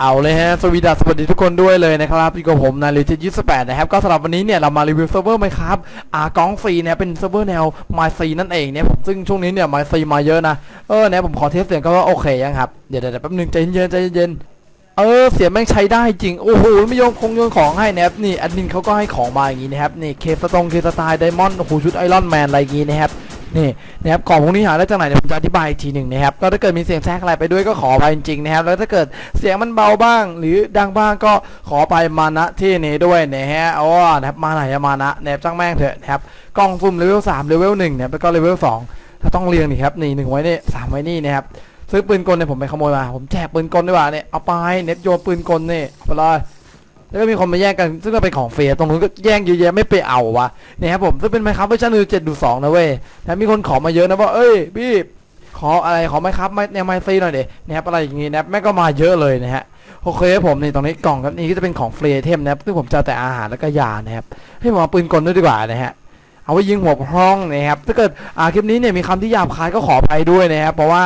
เอาเลยฮะ สวีดัสสวัสดีทุกคนด้วยเลยนะครับพี่กับผมนาลีเจยี่สิบแปดนะครับ ก็สำหรับวันนี้เนี่ยเรามารีวิวเซิร์ฟเวอร์ไหมครับอ่ากองฟรีเนี่ยเป็นเซิร์ฟเวอร์แนวไมซีนั่นเองเนี่ยผมซึ่งช่วงนี้เนี่ยไมซีมาเยอะนะ เออเนี่ยผมขอเทสเสียงก็ว่าโอเคยังครับ เดี๋ยวเดี๋ยวแป๊บนึงใจเย็นใจเย็นเออเสียงแม่งใช้ได้จริง โอ้โหไม่โยงคงโยนของให้นะครับนี่แอดมินเขาก็ให้ของมาอย่างงี้นะครับนี่เคสตงเคสไตล์ไดมอนด์โอ้โหชุดไอรอนแมนอะไรอย่างงี้นะครับ นี่นะครับของพวกนี้หาได้จากไหนเดี๋ยวผมจะอธิบายอีกทีหนึ่งนะครับก็ถ้าเกิดมีเสียงแทรกอะไรไปด้วยก็ขอไปจริงๆนะครับแล้วถ้าเกิดเสียงมันเบาบ้าง หรือดังบ้างก็ขอไปมาณที่นี้ด้วยนะฮะอ๋อนะครับมาไหนมานะนะครับจ้างแม่งเถอะนะครับกล้องซุ่มเลเวลสามเลเวลหนึ่งนะครับแล้วก็เลเวลสองถ้าต้องเรียงนี่ครับนี่หนึ่งไว้นี่สามไว้นี่นะครับซื้อปืนกลเนี่ยผมไปขโมยมาผมแจกปืนกลดีกว่าเนี่ยเอาไปเน็ตโยนปืนกลเนี่เอาไปเลย แล้วก็มีคนมาแย่งกันซึ่งก็เป็นของเฟรตรงนู้นก็แย่งเยอะแยะไม่ไปเอาวะเนี่ยครับผมซึ่งเป็นไมครับเวอร์ชันเจ็ดดูสองนะเว้ยแต่มีคนขอมาเยอะนะว่าเอ้ยพี่ขออะไรขอไมครับไม่แนวไมซีหน่อยเดนะครับอะไรอย่างงี้นะครับแม่ก็มาเยอะเลยนะฮะโอเคผมนี่ตรงนี้กล่องกันนี้ก็จะเป็นของเฟรเทมนะครับซึ่งผมจะแต่อาหารแล้วก็ยานะครับให้ผมเอาปืนกลด้วยดีกว่านะฮะเอาไว้ยิงหัวห้องนะครับถ้าเกิดอ่าคลิปนี้เนี่ยมีคำที่หยาบคายก็ขออภัยด้วยนะครับเพราะว่า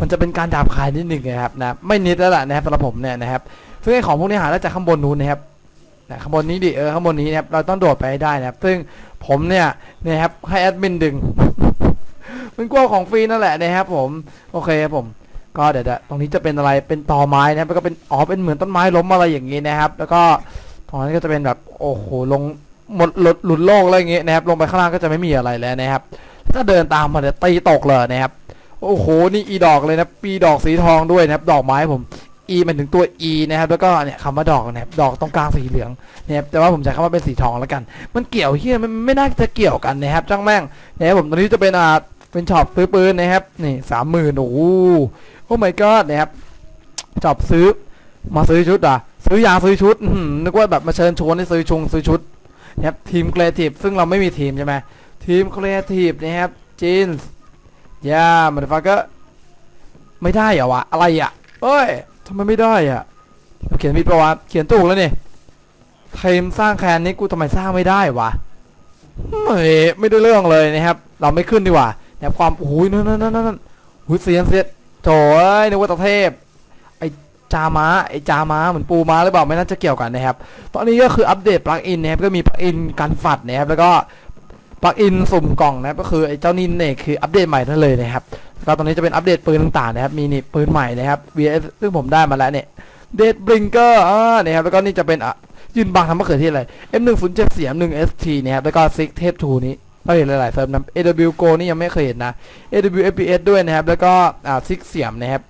มันจะเป็นการหยาบคายนิดหนึ่งนะครับนะไม่นิดแล้วล่ะนะครับสำหรับผมเนี่ยนะครับ ซึ่งไอของพวกนี้หาได้จากข้างบนนู้นนะครับนะข้างบนนี้ดิเออข้างบนนี้นะครับเราต้องโดดไปให้ได้นะครับ ซึ่งผมเนี่ยนะครับให้แอดมินดึง มันกลัวของฟรีนั่นแหละนะครับผมโอเคครับผม ก็เดี๋ยวเดี๋ยวตรงนี้จะเป็นอะไรเป็นตอไม้นะครับแล้วก็เป็นอ๋อเป็นเหมือนต้นไม้ล้มอะไรอย่างนี้นะครับ แล้วก็ตรงนั้นก็จะเป็นแบบโอ้โหลงหมดหลุดหลุดโลกอะไรอย่างงี้ยนะครับ ลงไปข้างล่างก็จะไม่มีอะไรแล้วนะครับ ถ้าเดินตามมาเนี่ยตีตกเลยนะครับ โอ้โหนี่อีดอกเลยนะปีดอกสีทองด้วยนะครับ ดอกไม้ผม e มันถึงตัว e นะครับแล้วก็เนี่ยคำว่าดอกนะครับดอกตรงกลางสีเหลืองนะครับแต่ว่าผมใช้คำว่าเป็นสีทองแล้วกัน มันเกี่ยวเฮียมันไม่น่าจะเกี่ยวกันนะครับจ้างแม่งนะครับผมตอนนี้จะเป็นอ่าเป็นช็อปซื้อปืนนะครับนี่สามหมื่นโอ้โหโอ้ my god นะครับช็อปซื้อมาซื้อชุดอะซื้อยาซื้อชุดนึกว่าแบบมาเชิญชวนให้ซื้อชงซื้อชุดนะครับทีมครีเอทีฟซึ่งเราไม่มีทีมใช่ไหมทีมครีเอทีฟนะครับจีนส์ยามันฟักก็ไม่ได้เหรอวะอะไรอะเอ้ย ทำไมไม่ได้อะเขียนผิดประวัติเขียนถูกแล้วนี่ทีมสร้างแคนนี้กูทำไมสร้างไม่ได้วะไม่ไม่ได้เรื่องเลยนะครับ เราไม่ขึ้นดีกว่าแนบความโอ้ยนั่นนั่นนั่นนั่นหุยเสียนเสียนโถ่เอ้ยนึกว่าตะเทพไอจามาไอจามาเหมือนปูมาหรือเปล่าไม่น่าจะเกี่ยวกันนะครับ ตอนนี้ก็คืออัปเดตปลั๊กอินนะครับก็มีปลั๊กอินกันฝัดนะครับแล้วก็ปลั๊กอินสุ่มกล่องนะครับก็คือไอเจ้านินเนี่ยคืออัปเดตใหม่นั่นเลยนะครับ ก็ตอนนี้จะเป็นอัปเดตปืนต่างๆนะครับ มีนี่ปืนใหม่นะครับ VS ซึ่งผมได้มาแล้วเนี่ยเดดบลิงเกอร์อ่าเนี่ยครับแล้วก็นี่จะเป็นอะยืนบังทำมะเขือเทศอะไร M107 เสียม 1ST นะครับแล้วก็ Six Tape 2นี้เราเห็นหลายๆเซิร์ฟนะ AW Go นี่ยังไม่เคยเห็นนะ AW FPS ด้วยนะครับ แล้วก็อ่าซิกเสียมนะครับ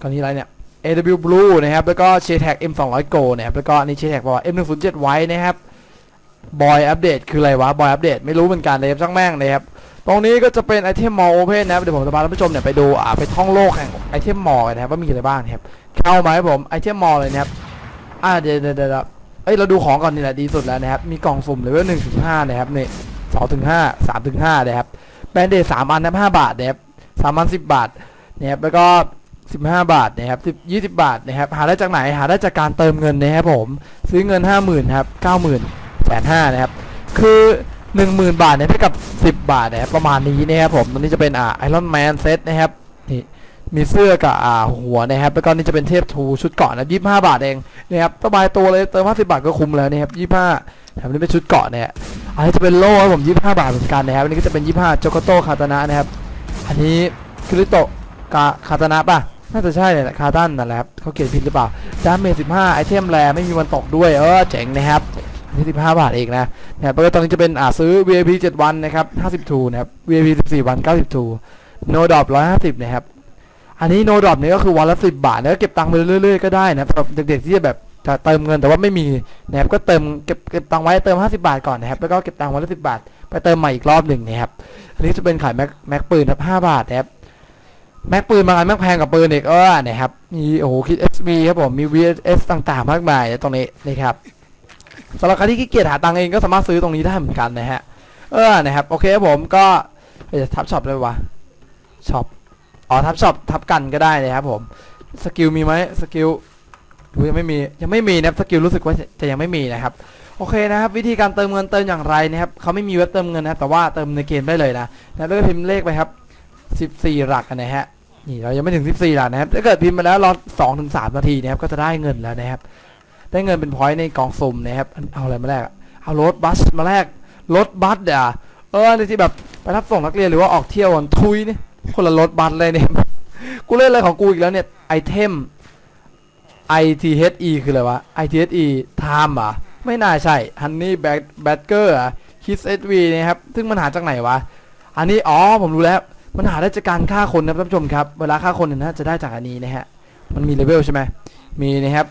ก็นี้อะไรเนี่ย AW Blue นะครับ แล้วก็ c h e t a g M200 Go นะครับ แล้วก็อันนี้ c h e t a g บอกว่า M107 White นะครับ Boy Update คืออะไรวะ Boy Update ไม่รู้เหมือนกันนะครับช่างแม่งนะครับ ตรงนี้ก็จะเป็นไอเทมมอลโอเพนนะครับเดี๋ยวผมจะพาท่านผู้ชมเนี่ยไปดูอ่าไปท่องโลกแห่งไอเทมมอลกันนะครับว่ามีอะไรบ้างครับเข้ามาให้ผมไอเทมมอลเลยนะครับอ่าเดี๋ยวเดี๋ยวเดี๋ยวเอ้ยเราดูของก่อนนี่แหละดีสุดแล้วนะครับมีกล่องสุ่มเลเวลหนึ่งถึงห้านะครับเนี่ยสองถึงห้าสามถึงห้านะครับแบนเดดสามอันนะห้าบาทนะครับสามอันสิบบาทนะครับแล้วก็สิบห้าบาทนะครับสิบยี่สิบบาทนะครับหาได้จากไหนหาได้จากการเติมเงินนะครับผมซื้อเงินห้าหมื่นครับเก้าหมื่นแสนห้านะครับคือ หนึ่งหมื่นบาทเนี่ยเท่ากับสิบบาทนะครับประมาณนี้นะครับผมตอนนี้จะเป็นอ่าไอรอนแมนเซตนะครับนี่มีเสื้อกับอ่าหัวนะครับแล้วก็นี่จะเป็นเทพทูชุดเกาะนะยี่ห้าบาทเองนะครับสบายตัวเลยเติมห้าสิบบาทก็คุ้มแล้วนะครับยี่ห้าแถมนี่เป็นชุดเกาะเนี่ยอันนี้จะเป็นโล่ครับผม25บาทเหมือนกันนะครับอันนี้ก็จะเป็น25โจโกโตคาตานะนะครับอันนี้คริโตะกาคาตานะป่ะน่าจะใช่เลยแหละคาตันนั่นแหละครับเขาเขียนผิดหรือเปล่าดาเมจ15ไอเทมแรไม่มีวันตกด้วยเออเจ๋งนะครับ อันนี้15บาทเองนะนะครับแล้วก็ตอนนี้จะเป็นอ่าซื้อ VIP 7 วันนะครับ50ทูนะครับ VIP 14 วัน90ทูโนดอป150นะครับ อันนี้โนดอปเนี่ยก็คือวันละ10บาทแล้วก็เก็บตังค์ไปเรื่อยๆก็ได้นะสำหรับเด็กๆที่จะแบบจะเติมเงินแต่ว่าไม่มีนะครับก็เติมเก็บเก็บตังค์ไว้เติม 50 บาทก่อนนะครับแล้วก็เก็บตังค์วันละ10บาท ไปเติมใหม่อีกรอบหนึ่งนะครับอันนี้จะเป็นขายแม็กแม็กปืนครับ5บาทนะครับแม็กปืนบางอันแม็กแพงกว่าปืนอีกเออนะครับมีโอ้โหคิด SV ครับผมมี VS ต่างๆ มากมายตรงนี้นะครับ สำหรับใครที่ขี้เกียจหาตังค์เองก็สามารถซื้อตรงนี้ได้เหมือนกันนะฮะ เออ นะครับ โอเคครับผมก็เอ้ยทับช็อปเลยวะช็อป อ๋อ ทับช็อปทับกันก็ได้นะครับผม สกิลมีไหมสกิลดูยังไม่มี ยังไม่มีนะครับ สกิลรู้สึกว่าจะยังไม่มีนะครับ โอเคนะครับ วิธีการเติมเงินเติมอย่างไรนะครับเขาไม่มีเว็บเติมเงินนะแต่ว่าเติมในเกมได้เลยนะนะแล้วก็พิมพ์เลขไปครับ 14 หลักนะฮะ นี่เรายังไม่ถึง 14 หลักนะครับ ถ้าเกิดพิมพ์มาแล้วรอ2ถึง3นาทีนะครับ ก็จะได้เงินแล้วนะครับ ได้เงินเป็นพอยต์ในกล่องสุ่มนะครับเอาอะไรมาแลกเอารถบัสมาแลกรถบัสเดี๋ยเออในที่แบบไปรับส่งนักเรียนหรือว่าออกเที่ยวกันทุยนี่คนละรถบัสเลยเนี่ยกูเล่นอะไรของกูอีกแล้วเนี่ยไอเทม ITHE คืออะไรวะ ITHE time อะไม่น่าใช่ Honey Bag Bagger อะ Kiss SV นะครับ ซึ่งมันหาจากไหนวะ อันนี้ อ๋อ ผมรู้แล้ว มันหาได้จากการฆ่าคนนะครับท่านผู้ชมครับ เวลาฆ่าคนเนี่ยนะจะได้จากอันนี้นะฮะ มันมีเลเวลใช่ไหมมีนะครับ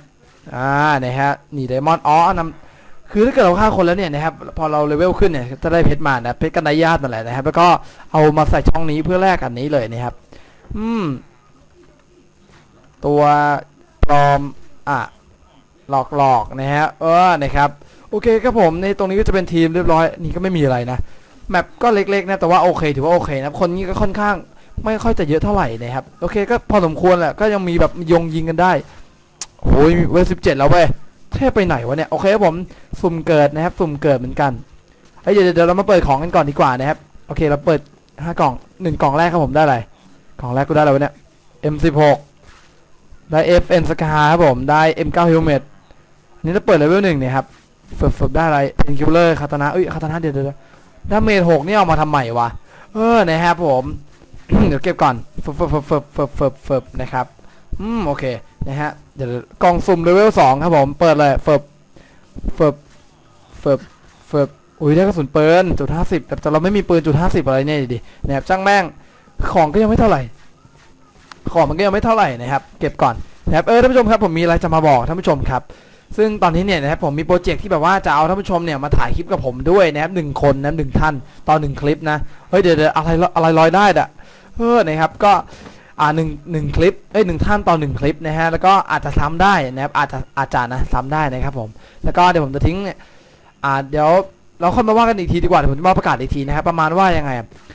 อ่านะฮะนี่ไดมอนด์อ๋อนำคือถ้าเกิดเราฆ่าคนแล้วเนี่ยนะครับพอเราเลเวลขึ้นเนี่ยจะได้เพชรมานะเพชรกันไดญาตินั่นแหละนะครับ แล้วก็เอามาใส่ช่องนี้เพื่อแลกอันนี้เลยนะครับ อืม ตัวปลอมอะหลอกหลอกนะฮะเออนะครับโอเคครับผมในตรงนี้ก็จะเป็นทีมเรียบร้อยนี่ก็ไม่มีอะไรนะแมปก็เล็กๆนะแต่ว่าโอเคถือว่าโอเคนะคนนี้ก็ค่อนข้างไม่ค่อยจะเยอะเท่าไหร่นะครับโอเคก็พอสมควรแหละก็ยังมีแบบยงยิงกันได้ โอ้ยเวลสิบเจ็ดแล้วเว้ยเทพไปไหนวะเนี่ย โอเคครับผม สุ่มเกิดนะครับ สุ่มเกิดเหมือนกันเฮ้ยเดี๋ยวเดี๋ยวเรามาเปิดของกันก่อนดีกว่านะครับ โอเคเราเปิดห้ากล่องหนึ่งกล่องแรกครับผมได้อะไร กล่องแรกกูได้อะไรวะเนี่ย M16 ได้ FN Scar ครับผมได้ M9 Helmet อันนี้เราเปิดเลเวลหนึ่งเนี่ยครับฝึกฝึกได้อะไร Painkiller คาตานะเอ้ยคาตานะเดี๋ยวเดี๋ยวดาเมจหกนี่เอามาทำใหม่วะ เออนะครับผม เดี๋ยวเก็บก่อนฝึกฝึกฝึกฝึกฝึกฝึกนะครับ อืมโอเค นะฮะ เดี๋ยวกล่องสุ่มเลเวลสองครับผม เปิดเลยฝึกฝึกฝึกฝึกอุ้ยได้กระสุนปืนจุดห้าสิบแต่เราไม่มีปืนจุดห้าสิบอะไรเนี่ยดินะครับจ้างแม่งของก็ยังไม่เท่าไหร่ ของมันก็ยังไม่เท่าไหร่นะครับ เก็บก่อนนะครับเออท่านผู้ชมครับผมมีอะไรจะมาบอกท่านผู้ชมครับซึ่งตอนนี้เนี่ยนะครับผมมีโปรเจกต์ที่แบบว่าจะเอาท่านผู้ชมเนี่ยมาถ่ายคลิปกับผมด้วยนะครับหนึ่งคนนะหนึ่งท่านตอนหนึ่งคลิปนะเฮ้ยเดี๋ยวเดี๋ยวอะไรอะไรลอยได้อะเออนะครับก็ อ่าหนึ่งหนึ่งคลิปเอ้ยหนึ่งท่านต่อหนึ่งคลิปนะฮะแล้วก็อาจจะซ้ำได้นะครับอาจจะอาจจะนะซ้ำได้นะครับผมแล้วก็เดี๋ยวผมจะทิ้งเนี่ยอ่าเดี๋ยวเราค่อยมาว่ากันอีกทีดีกว่าเดี๋ยวผมจะมาประกาศอีกทีนะครับประมาณว่ายังไง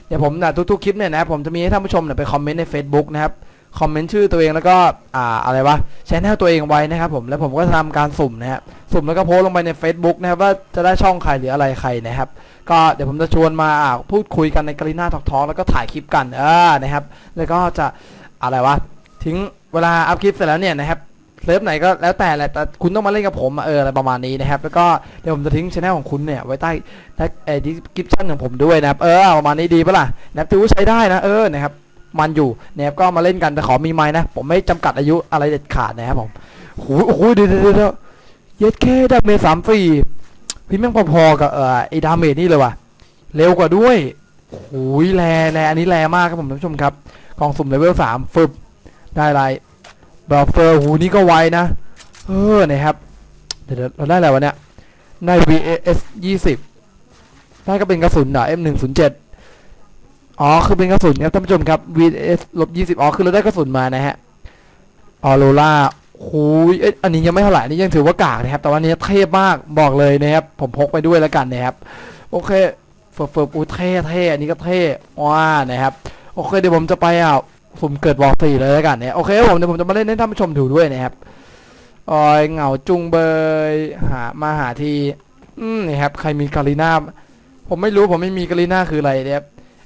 เดี๋ยวผมนะทุกๆคลิปเนี่ยนะครับผมจะมีให้ท่านผู้ชมเนี่ยไปคอมเมนต์ใน Facebook นะครับ คอมเมนต์ชื่อตัวเองแล้วก็อ่าอะไรวะแชแนลตัวเองไว้นะครับผมแล้วผมก็จะทำการสุ่มนะครับสุ่มแล้วก็โพสลงไปใน Facebook นะครับว่าจะได้ช่องใครหรืออะไรใครนะครับ ก็เดี๋ยวผมจะชวนมาพูดคุยกันในกรีน่าทอกทอแล้วก็ถ่ายคลิปกันเออนะครับ แล้วก็จะอะไรวะทิ้งเวลาอัพคลิปเสร็จแล้วเนี่ยนะครับเซิร์ฟไหนก็แล้วแต่แหละแต่คุณต้องมาเล่นกับผมเอออะไรประมาณนี้นะครับ แล้วก็เดี๋ยวผมจะทิ้งช anel ของคุณเนี่ยไว้ใต้ใต้เอ่อ description ของผมด้วยนะครับ เออประมาณนี้ดีปะล่ะนะครับถือว่าใช้ได้นะเออนะครับ มันอยู่นะครับก็มาเล่นกันแต่ขอมีไม้นะ ผมไม่จำกัดอายุอะไรเด็ดขาดนะครับผมโอ้โหโอ้โหเดี๋ยวเดี๋ยวเยวเย็ดแค่ดาเมจสามสี่พี่แม่งพอๆกับเอ่อไอ้ดาเมจนี่เลยว่ะเร็วกว่าด้วยโอ้ยแรแรอันนี้แรมากครับผมท่านผู้ชมครับกองสุ่มเลเวลสามฟึบได้ไรบรอเฟอร์หูนี่ก็ไวนะเออนะครับเดี๋ยวเราได้อะไรวะเนี่ยได้ VAS 20ได้ก็เป็นกระสุนเหรอ M107 อ๋อ คือเป็นกระสุนครับท่านผู้ชมครับ VS ลบ20อ๋อ คือเราได้กระสุนมานะฮะออโรล่าโอ้ยเอ้ยอันนี้ยังไม่เท่าไหร่นนี้ยังถือว่ากากนะครับ แต่ว่าอันนี้เทพมากบอกเลยนะครับ ผมพกไปด้วยแล้วกันนะครับ โอเคเฟิร์ฟเฟิร์ฟอู้เท่เท่อันนี้ก็เท่ว้านะครับ โอเคเดี๋ยวผมจะไปอะผมเกิดวอลสี่เลยแล้วกันเนี่ยโอเคผมเดี๋ยวผมจะมาเล่นให้ท่านผู้ชมดูด้วยนะครับออยเหงาจุงเบยหามาหาที อืมนี่ครับ ใครมีกาลิน่าผมไม่รู้ผมไม่มีกาลิน่าคืออะไรนะครับ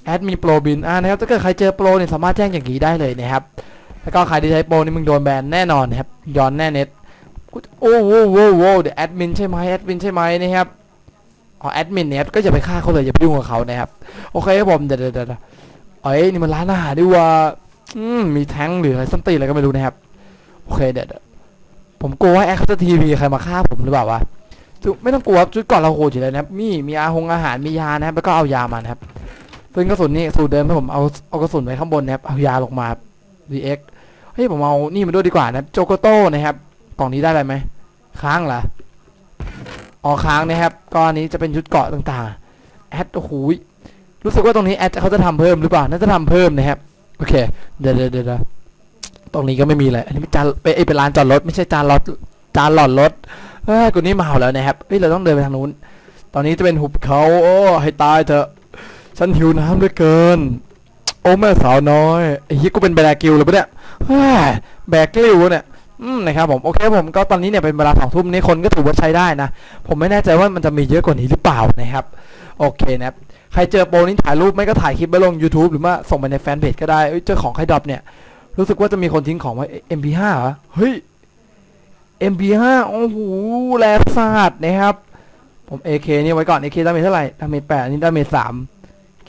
แอดมีโปรบินอ่านะครับถ้าเกิดใครเจอโปรเนี่ยสามารถแจ้งอย่างนี้ได้เลยนะครับแล้วก็ใครที่ใช้โปรนี่มึงโดนแบนแน่นอนนะครับย้อนแน่เน็ตโอ้โหโว้โหเดี๋ยวแอดมินใช่ไหมแอดมินใช่ไหมนะครับอ๋อแอดมินเนี่ยก็อย่าไปฆ่าเขาเลยอย่าไปยุ่งกับเขานะครับโอเคครับผมเดี๋ยวเดี๋ยวเดี๋ยวเอ้ยนี่มันร้านอาหารด้วยว่าอืมมีแท้งหรืออะไรสัมตีอะไรก็ไม่รู้นะครับโอเคเดี๋ยวผมกลัวว่าแอคเคาน์ทีวีใครมาฆ่าผมหรือเปล่าวะไม่ต้องกลัวครับจุดก่อนเราโหดอยู่เลยนะครับมีมีอาหงอาหารมียานะครับแล้วก็เอายามานะครับ ซึ่งกระสุนนี่สูตรเดิมที่ผมเอาเอากระสุนไว้ข้างบนนะครับเอายาลงมา VX เฮ้ยผมเอานี่มาด้วยดีกว่านะโจโกโต้นะครับกล่องนี้ได้อะไรไหมค้างเหรออ๋อค้างนะครับก็อันนี้จะเป็นชุดเกาะต่างๆแอดโอ้โหรู้สึกว่าตรงนี้แอดเขาจะทำเพิ่มหรือเปล่าน่าจะทำเพิ่มนะครับโอเคเดี๋ยวเดี๋ยวเดี๋ยวตรงนี้ก็ไม่มีเลยอันนี้เป็นจานเอ้ยเป็นลานจอดรถไม่ใช่จานรถจานหลอดรถเฮ้ยกูนี่เมาแล้วนะครับเฮ้ยเราต้องเดินไปทางนู้น ตอนนี้จะเป็นหุบเขาโอ้ให้ตายเถอะ ฉันหิวน้ำเหลือเกิน โอ้แม่สาวน้อยไอ้เหี้ยกูเป็นแบกกิวเลยปะเนี่ยเฮ้ยแบกกิวเนี่ยอืมนะครับผมโอเคผมก็ตอนนี้เนี่ยเป็นเวลาสองทุ่มนี้คนก็ถือว่าใช้ได้นะ ผมไม่แน่ใจว่ามันจะมีเยอะกว่านี้หรือเปล่านะครับ โอเคนะครับใครเจอโปรนี้ถ่ายรูปไม่ก็ถ่ายคลิปไปลง YouTube หรือว่าส่งไปในแฟนเพจก็ได้เอ้ยเจอของใครดรอปเนี่ย รู้สึกว่าจะมีคนทิ้งของไว้ MP5 เหรอเฮ้ย MP5 โอ้โหแรงสาดนะครับ ผม AK นี่ไว้ก่อน AK ดาเมจเท่าไหร่ดาเมจแปดนนี้ดาเมจสาม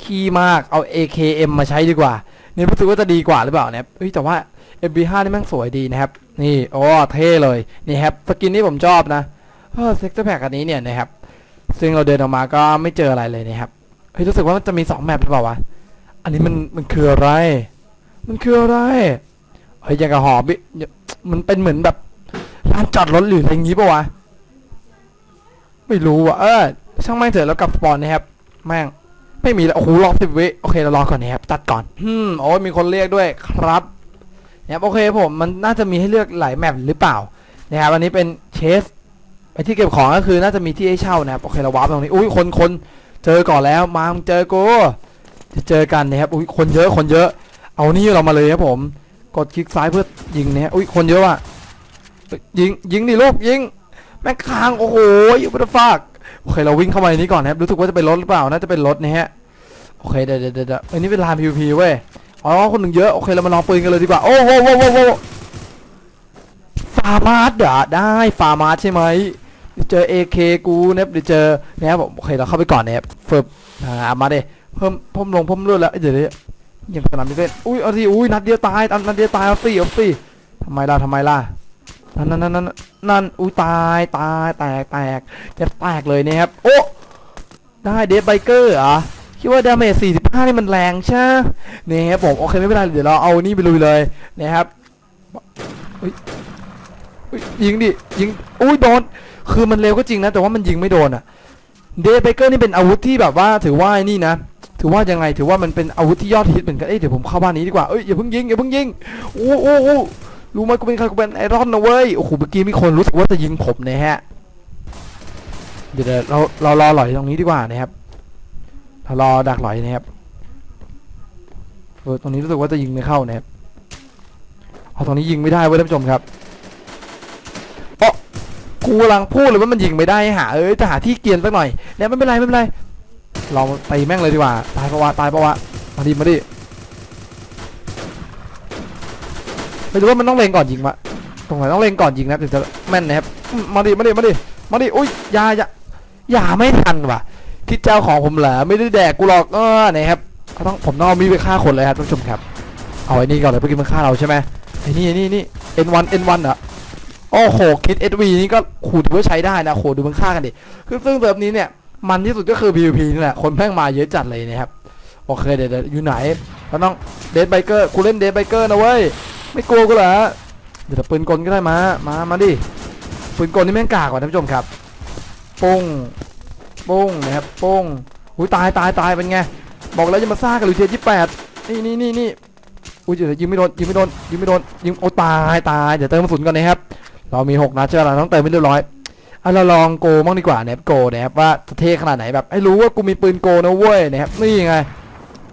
ขี้มากเอา AKM มาใช้ดีกว่านี่รู้สึกว่าจะดีกว่าหรือเปล่าเนี่ยเฮ้ยแต่ว่า MP5 นี่แม่งสวยดีนะครับ นี่โอ้เท่เลยนี่ครับสกินนี่ผมชอบนะเออเซ็กซ์แพคอันนี้เนี่ยนะครับซึ่งเราเดินออกมาก็ไม่เจออะไรเลยนะครับเฮ้ยรู้สึกว่ามันจะมีสองแมปหรือเปล่าวะอันนี้มันมันคืออะไร มันคืออะไรเฮ้ยย่างกับหอบิมันเป็นเหมือนแบบร้านจอดรถหรืออะไรอย่างงี้ปะวะไม่รู้อะเออช่างไม่งเถอะแล้วกลับสปอนนะครับแม่ง ไม่มีแล้วโอ้โหรอสิบวิโอเคเรารอก่อนนะครับตัดก่อนอืมโอ้ยมีคนเรียกด้วยครับนะครับโอเคผมมันน่าจะมีให้เลือกหลายแมปหรือเปล่านะครับอันนี้เป็นเชสไปที่เก็บของก็คือน่าจะมีที่ให้เช่านะครับโอเคเราวาร์ปตรงนี้อุ้ยคนคนเจอก่อนแล้วมามเจอกูจะเจอกันนะครับอุ้ยคนเยอะคนเยอะ เอานี่เรามาเลยครับผม กดคลิกซ้ายเพื่อยิงนะฮะอุ้ยคนเยอะว่ะยิงยิงดิลูกยิงแม่งค้างโอ้โหอยู่บนฟาก อเคเราวิ่งเข้ามาในนี้ก่อนนะครับรู้สึกว่าจะเป็นรถหรือเปล่าน่าจะเป็นรถนะฮะโอเคเดี๋ยวเดี๋ยวเดี๋ยวอันนี้เป็นลาน PVP เว้ยอ๋อคนหนึ่งเยอะโอเคเรามาลองปืนกันเลยดีกว่าโอ้โหโว้โหโว้โหฟาร์มาร์ดเหรอได้ฟาร์มาร์ดใช่ไหมเดี๋ยวเจอ AK กูนะครับเดี๋ยวเจอนะครับผมโอเคเราเข้าไปก่อนนะครับเฟิร์บอ่ามาเด้เพิ่มเพิ่มลงเพิ่มเลือดแล้วเดี๋ยวเดี๋ยวยังสนามมิเล่นอุ้ยเอาสิอุ้ยนัดเดียวตายนนัดเดียวตายเอาสิเอาสิทำไมล่ะทำไมล่ะ นั่นนั่นนั่นนั่นอุ้ยตายตายแตกแตกจะแตกเลยเนะครับโอ้ได้เดฟไบเกอร์เหรอคิดว่าดาเมจ45 นี่มันแรงใช่ไหมนี่ครับผมโอเคไม่เป็นไรเดี๋ยวเราเอานี่ไปลุยเลยนะครับอุ๊ยอุ๊ยยิงดิยิงอุ้ยโดนคือมันเร็วก็จริงนะ แต่ว่ามันยิงไม่โดนอะเดฟไบเกอร์นี่เป็นอาวุธที่แบบว่าถือว่านี่นะ ถือว่ายังไงถือว่ามันเป็นอาวุธที่ยอดฮิตเหมือนกันเอ้ยเดี๋ยวผมเข้าบ้านนี้ดีกว่าเอ้ยอย่าเพิ่งยิงอย่าเพิ่งยิงอ้โอ้โอ้ รู้ไหมกูเป็นใครกูเป็นไอรอนนะเว้ย โอ้โห เมื่อกี้มีคนรู้สึกว่าจะยิงผมนะฮะเดี๋ยวเดี๋ยวเราเรารอหลอยตรงนี้ดีกว่านะครับเรารอดักหลอยนะครับเออตรงนี้รู้สึกว่าจะยิงไม่เข้านะครับเอาตรงนี้ยิงไม่ได้เว้ยท่านผู้ชมครับเพราะกูกำลังพูดเลยว่ามันยิงไม่ได้หาเอ้ยจะหาที่เกียนสักหน่อยเนี่ยไม่เป็นไรไม่เป็นไร เราตีแม่งเลยดีกว่า ตายปะวะตายปะวะมาดิมาดิ ไม่รู้ว่ามันต้องเล็งก่อนยิงวะตรงไหนต้องเล็งก่อนยิงนะถึงจะแม่นนะครับมาดิมาดิมาดิมาดิอุ้ยยาอยาอย่าไม่ทันว่ะคิดเจ้าของผมเหรอไม่ได้แดกกูหรอกเออนะครับต้องผมต้องเอามีไปฆ่าคนเลยครับท่านผู้ชมครับเอาไอ้นี่ก่อนเลยเมื่อกี้มันฆ่าเราใช่ไหมไอ้นี่ไอ้นี่นี่ N1 N1 อะโอ้โหคิด SV นี่ก็ขูดถือว่าใช้ได้นะโหดูมันฆ่ากันดิคือซึ่งเติมนี้เนี่ยมันที่สุดก็คือ PVP นี่แหละคนแม่งมาเยอะจัดเลยนะครับโอเคเดี๋ยวเดดอยู่ไหนเราต้องเดดไบเกอร์กูเล่นเดดไบเกอร์นะเว้ย ไม่กลัวกูเหรอเดี๋ยวปืนกลก็ได้มา มา มาดิ ปืนกลนี่แม่งกากกว่าท่านผู้ชมครับปุ้งโป้งนะครับโป้งอุ้ยตายตายตายเป็นไง บอกแล้วจะมาซ่ากับลูเทียยี่แปดนี่นี่นี่นี่อุ้ยเดี๋ยวยิงไม่โดนยิงไม่โดนยิงไม่โดนยิงโอ้ตายตายเดี๋ยวเติมกระสุนก่อนนะครับ เรามีหกนัดเชื่อเราต้องเติมให้เรียบร้อยเอาเราลองโกมั่งดีกว่านะครับโกนะครับว่าเท่ขนาดไหนแบบให้รู้ว่ากูมีปืนโกนะเว้ยนะครับนี่ไง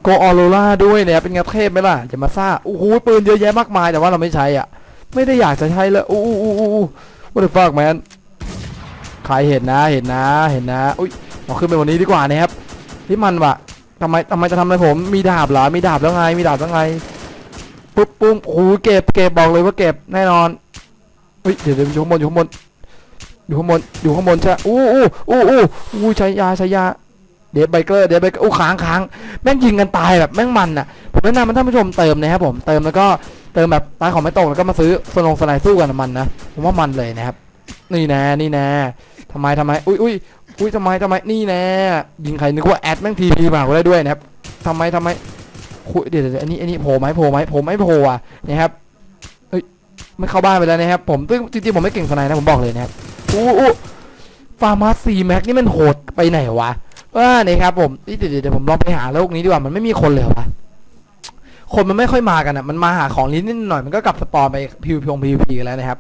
โกออโรล่าด้วยเนะครับเป็นไงเทพไหมล่ะจะมาซ่าโอ้โหปืนเยอะแยะมากมายแต่ว่าเราไม่ใช้อะ ไม่ได้อยากจะใช้เลยอู้อู้อู้อู้ what the fuck man ใครเห็นนะเห็นนะเห็นนะอุ้ยเราขึ้นไปวันนี้ดีกว่านะครับที่มันวะทำไมทำไมจะทำอะไรผมมีดาบเหรอมีดาบแล้วไงมีดาบแล้วไงปุ๊บปุ้มโอ้โหเก็บเก็บบอกเลยว่าเก็บแน่นอนเฮ้ยเดี๋ยวเดี๋ยวอยู่ข้างบนอยู่ข้างบนอยู่ข้างบนอยู่ข้างบนใช่อู้อู้อู้อู้อู้ใช้ยาใช้ยา เดฟไบเกอร์เดฟไบเกอร์อู้ค้างค้างแม่งยิงกันตายแบบแม่งมันอะผมแนะนำท่านผู้ชมเติมนะครับผมเติมแล้วก็เติมแบบตายของไม่ตกแล้วก็มาซื้อสนงสไนสู้กันมันนะผมว่ามันเลยนะครับ นี่แน่นี่แน่ทำไมทำไมอุ้ยอุ้ยอุ้ยทำไมทำไมนี่แน่ยิงใครนึกว่าแอดแม่งทีพีมาก็ได้ด้วยนะครับทำไมทำไมคุยเดี๋ยวเดี๋ยวอันนี้อันนี้โผล่ไหมโผล่ไหมผล่ไหมโผล่อะนะครับเอ้ยไม่เข้าบ้านไปแล้วนะครับผมซึ่งจริงๆผมไม่เก่งสไนนะผมบอกเลยนะครับอู้อู้ฟาร์มาซีแม็กนี่มันโหดไปไหนวะ ว่านะครับผมเดี๋ยวเดี๋ยวเดี๋ยวผมลองไปหาโลกนี้ดีกว่ามันไม่มีคนเลยเหรอวะคนมันไม่ค่อยมากันอะมันมาหาของลิ้นิดหน่อยมันก็กลับสปอนไปพิวพงพิวพีกันแล้วนะครับ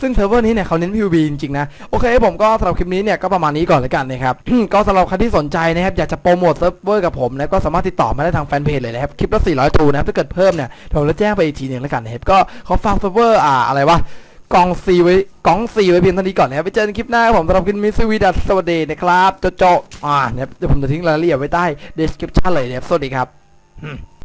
ซึ่งเซิร์ฟเวอร์นี้เนี่ยเขาเน้น PVP จริงๆนะ โอเคผมก็สำหรับคลิปนี้เนี่ยก็ประมาณนี้ก่อนเลยกันนะครับ ก็สำหรับใครที่สนใจนะครับอยากจะโปรโมทเซิร์ฟเวอร์กับผมนะก็สามารถติดต่อมาได้ทางแฟนเพจเลยนะครับ คลิปละ400 ตูนะครับถ้าเกิดเพิ่มเนี่ยผมจะแจ้งไปอีกทีหนึงแล้วกันนะครับก็ขอฝากเซิร์ฟเวอร์อ่าอะไรวะ กองซีไว้กองซีไว้เพียงเท่านี้ก่อนนะครับไปเจอกันคลิปหน้าครับผมสำหรับคลิปนี้สวีดัสสวัสดีนะครับโจโจอ่าเนี่ยเดี๋ยวผมจะทิ้งรายละเอียดไว้ใต้เดสคริปชั่นเลยนะครับสวัสดีครับ